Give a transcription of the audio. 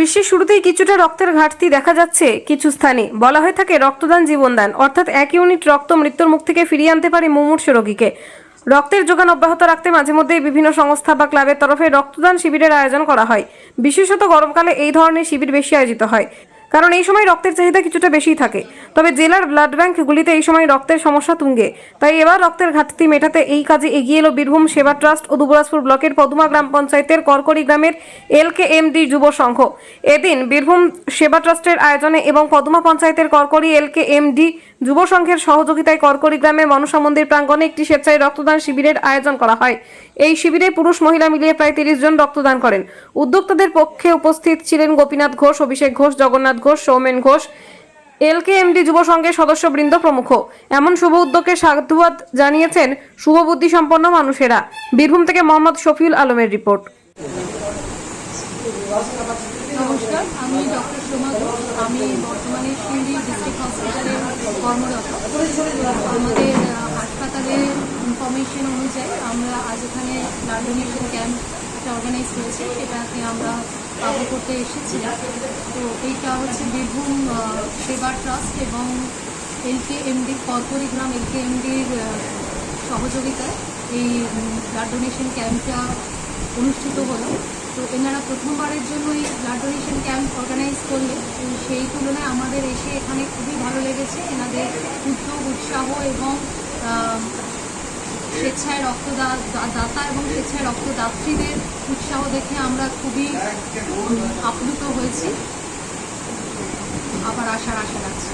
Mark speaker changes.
Speaker 1: গ্রীষ্মের শুরুতেই কিছুটা রক্তের ঘাটতি দেখা যাচ্ছে কিছু স্থানে। বলা হয়ে থাকে রক্তদান জীবনদান, অর্থাৎ এক ইউনিট রক্ত মৃত্যুর মুখ থেকে ফিরিয়ে আনতে পারে মুমূর্ষ রোগীকে। রক্তের যোগান অব্যাহত রাখতে মাঝে মধ্যে বিভিন্ন সংস্থা বা ক্লাবের তরফে রক্তদান শিবিরের আয়োজন করা হয়। বিশেষত গরমকালে এই ধরনের শিবির বেশি আয়োজিত হয়। কারণ এই সময় রক্তের চাহিদা কিছুটা বেশিই থাকে। তবে জেলার ব্লাড ব্যাংকগুলিতে এই সময় রক্তের সমস্যা তুঙ্গে। তাই এবার রক্তের ঘাটতি মেটাতে এই কাজে এগিয়ে এলো বীরভূম সেবা ট্রাস্ট ও দুবরাজপুর ব্লকের পদুমা গ্রাম পঞ্চায়েতের করকরি গ্রামের এলকে এমডি যুব সংঘ। এদিন বীরভূম সেবা ট্রাস্টের আয়োজনে এবং পদুমা পঞ্চায়েতের করকরি এলকে এমডি যুব সংঘের সহযোগিতায় করকরি গ্রামের মনসা মন্দির প্রাঙ্গণে একটি স্বেচ্ছায় রক্তদান শিবিরের আয়োজন করা হয়। এই শিবিরে পুরুষ মহিলা মিলিয়ে প্রায় তিরিশ জন রক্তদান করেন। উদ্যোক্তাদের পক্ষে উপস্থিত ছিলেন গোপীনাথ ঘোষ, অভিষেক ঘোষ, জগন্নাথ ঘোষ, সৌমেন ঘোষ এলকেএমডি যুব সংঘের সদস্যবৃন্দ প্রমুখ। এমন শুভ উদ্যোগকে সাধুবাদ জানিয়েছেন শুভবুদ্ধি সম্পন্ন মানুষেরা। বীরভূম থেকে মোহাম্মদ শফিউল আলমের রিপোর্ট।
Speaker 2: নমস্কার, আমি ডক্টর সোমা ঘোষ। আমি বর্তমানে ডিস্ট্রিক্ট হসপিটালে কর্মরত। আমাদের ইনফরমেশন অনুযায়ী আমরা আজ এখানে ব্লাড ডোনেশন ক্যাম্প একটা অর্গানাইজ করেছি। সেটাকে আমরা কাবু করতে এসেছিলাম তো এইটা হচ্ছে বীরভূম সেবা ট্রাস্ট এবং এলকে এমডি কর্পরি গ্রাম এলকে এমডির সহযোগিতায় এই ব্লাড ডোনেশন ক্যাম্পটা অনুষ্ঠিত হলো। তো এনারা প্রথমবারের জন্য এই ব্লাড ডোনেশন ক্যাম্প অর্গানাইজ করলে তো সেই তুলনায় আমাদের এসে এখানে খুবই ভালো লেগেছে। এনাদের উদ্যোগ, উৎসাহ এবং স্বেচ্ছায় রক্তদান দাতা এবং স্বেচ্ছায় রক্তদাত্রীদের উৎসাহ দেখে আমরা খুবই আপ্লুত হয়েছি। আবার আশার আশা রাখছি।